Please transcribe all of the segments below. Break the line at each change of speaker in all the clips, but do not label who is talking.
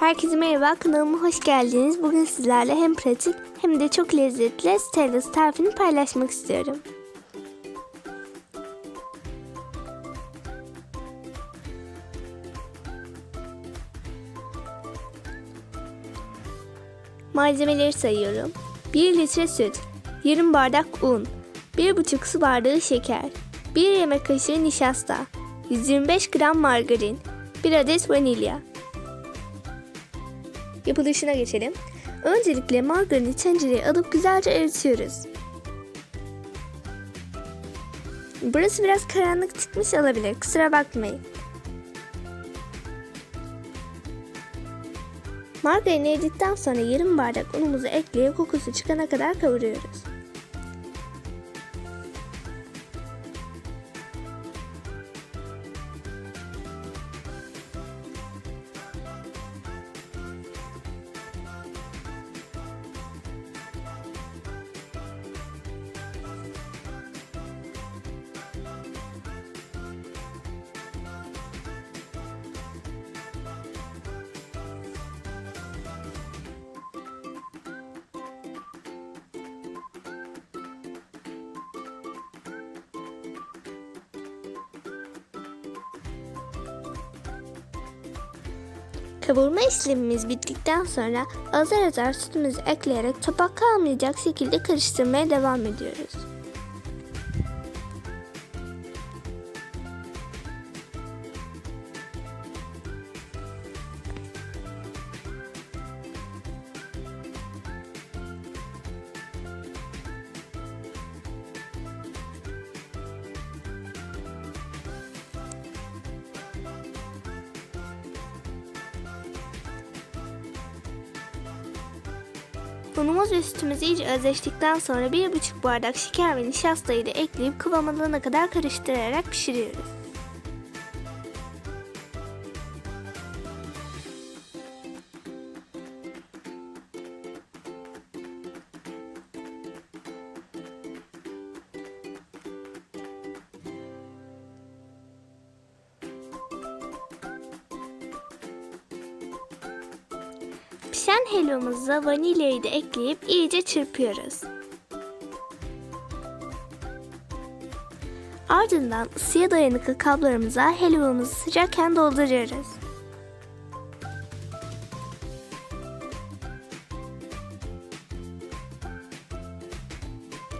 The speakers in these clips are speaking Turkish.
Herkese merhaba, kanalıma hoş geldiniz. Bugün sizlerle hem pratik hem de çok lezzetli Stellas tarifini paylaşmak istiyorum. Malzemeleri sayıyorum. 1 litre süt, yarım bardak un, 1,5 su bardağı şeker, 1 yemek kaşığı nişasta, 125 gram margarin, 1 adet vanilya. Yapılışına geçelim. Öncelikle margarini tencereye alıp güzelce eritiyoruz. Burası biraz karanlık çıkmış olabilir. Kusura bakmayın. Margarini eridikten sonra yarım bardak unumuzu ekleyip kokusu çıkana kadar kavuruyoruz. Kavurma işlemimiz bittikten sonra azar azar sütümüzü ekleyerek topak kalmayacak şekilde karıştırmaya devam ediyoruz. Unumuz ve sütümüz iyice özleştikten sonra 1,5 bardak şeker ve nişastayı da ekleyip kıvam alana kadar karıştırarak pişiriyoruz. Pişen helvamıza vanilyayı da ekleyip iyice çırpıyoruz. Ardından ısıya dayanıklı kablarımıza helvamızı sıcakken dolduruyoruz.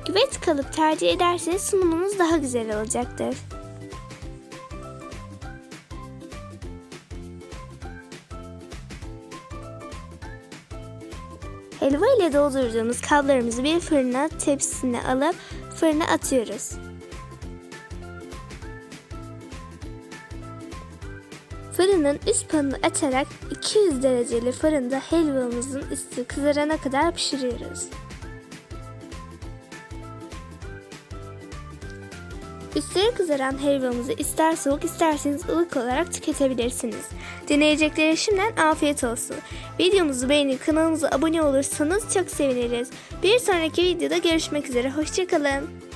Güveç kalıp tercih ederseniz sunumunuz daha güzel olacaktır. Helva ile doldurduğumuz kablarımızı bir fırına tepsisine alıp fırına atıyoruz. Fırının üst panını açarak 200 dereceli fırında helvamızın üstü kızarana kadar pişiriyoruz. Üstleri kızaran helvamızı ister soğuk isterseniz ılık olarak tüketebilirsiniz. Deneyeceklere şimdiden afiyet olsun. Videomuzu beğenip kanalımıza abone olursanız çok seviniriz. Bir sonraki videoda görüşmek üzere. Hoşçakalın.